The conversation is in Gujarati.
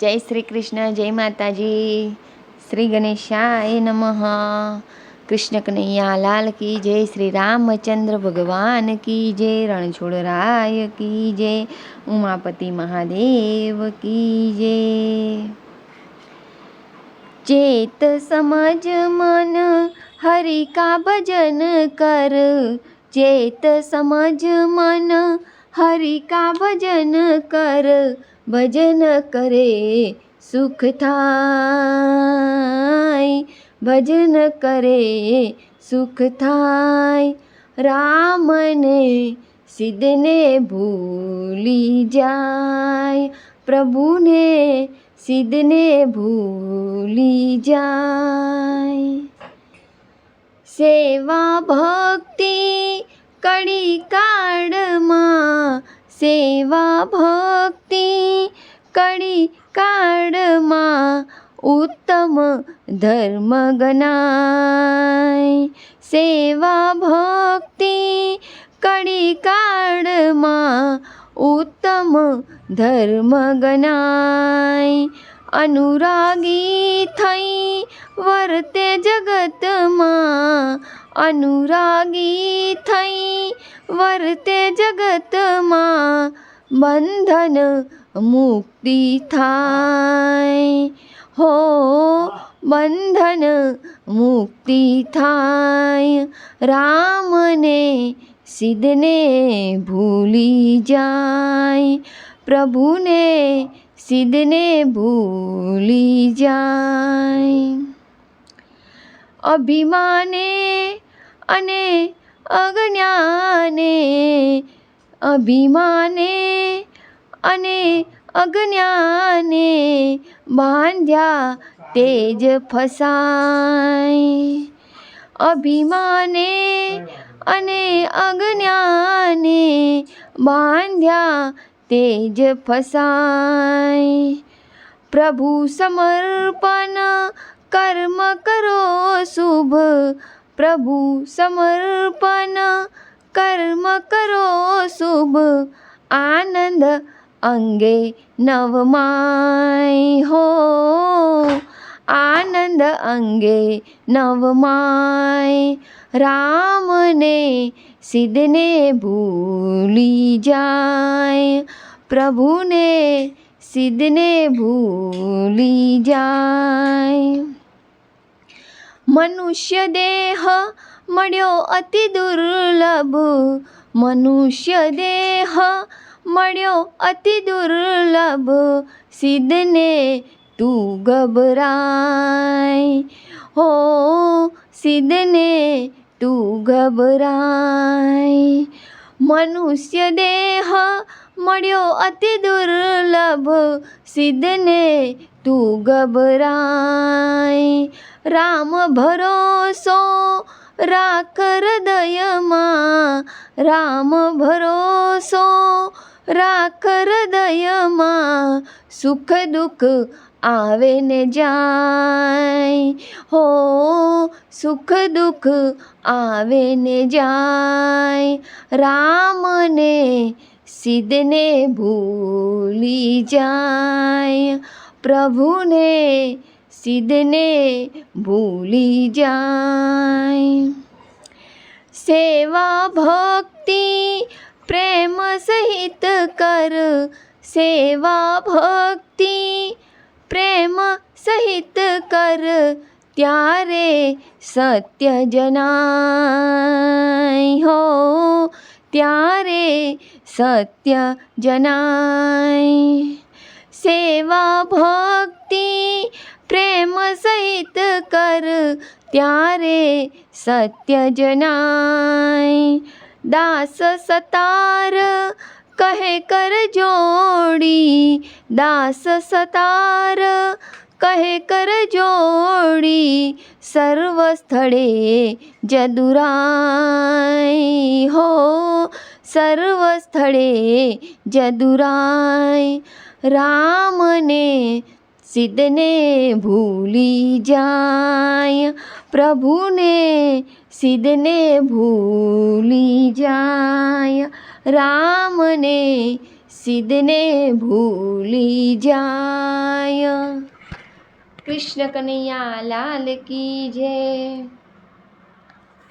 જય શ્રી કૃષ્ણ, જય માતાજી. શ્રી ગણેશાય નમઃ. કૃષ્ણ કનૈયા લાલ કી જય, શ્રી રામચંદ્ર ભગવાન કી જય રણછોડરાય કી જય, ઉમાપતિ મહાદેવ કી જય. ચેત સમજ મન હરિ કા ભજન કર. ચેત સમજ મન હરિ કા ભજન કર. ભજન કરે સુખ થાય. ભજન કરે સુખ થાય. રામને સિદ્ધને ભૂલી જાય. પ્રભુને સિદ્ધને ભૂલી જાય. સેવા ભક્તિ કડી કાળમાં સેવા ભક્તિ કડી કાળમાં ઉત્તમ ધર્મ ગણાય. સેવા ભક્તિ કડી કાળમાં ઉત્તમ ધર્મ ગણાય. અનુરાગી થઈ વર્તે જગતમાં. અનુરાગી થઈ વર્તે જગતમાં બંધન મુક્તિ થાય. હો, બંધન મુક્તિ થાય. રામને સિદ્ધને ભૂલી જાય. પ્રભુને સિદ્ધને ભૂલી જાય. અભિમાને અને અજ્ઞાને અભિમાને અને અજ્ઞાને બાંધ્યા તેજ ફસાય. અભિમાને અને અજ્ઞાને બાંધ્યા તેજ ફસાય. પ્રભુ સમર્પણ કર્મ કરો શુભ. પ્રભુ સમર્પણ કર્મ કરો શુભ આનંદ અંગે નવમાય હો. આનંદ અંગે નવમાય રામને સિદ્ધને ભૂલી જાય. પ્રભુને સિદ્ધને ભૂલી જાય. મનુષ્ય દેહ મળ્યો અતિ દુર્લભ. મનુષ્ય દેહ મળ્યો અતિ દુર્લભ. સિદ્ધને તું ગભરાય. હો, સિદ્ધને તું ગભરાય. મનુષ્ય દેહ મળ્યો અતિ દુર્લભ. સિદ્ધને તું ગભરાય. રામ ભરોસો રાખ હૃદયમાં. રામ ભરોસો રાખ હૃદયમાં. સુખ દુઃખ આવે ને જાય. હો, સુખ દુઃખ આવે ને જાય. રામને સિદ્ધને ભૂલી જાય. પ્રભુને સિદ્ધને ભૂલી જાય. સેવા ભક્તિ પ્રેમ સહિત કર. સેવા ભક્તિ પ્રેમ સહિત કર. ત્યારે સત્ય જનાય હો. ત્યારે સત્ય જનાય. સેવા ભક્તિ, પ્રેમ સહિત કર, ત્યારે સત્ય જનાય દાસ સતાર, કહે કર જોડી. દાસ સતાર, કહે કર જોડી. સર્વ સ્થળે જદુરાય. સર્વ સ્થળે જદુરાય રામને સિદ્ધને ભૂલી જાય. પ્રભુને સિદ્ધને ભૂલી જાય. રામને સિદ્ધને ભૂલી જાય. કૃષ્ણ કનૈયા લાલ કી જય.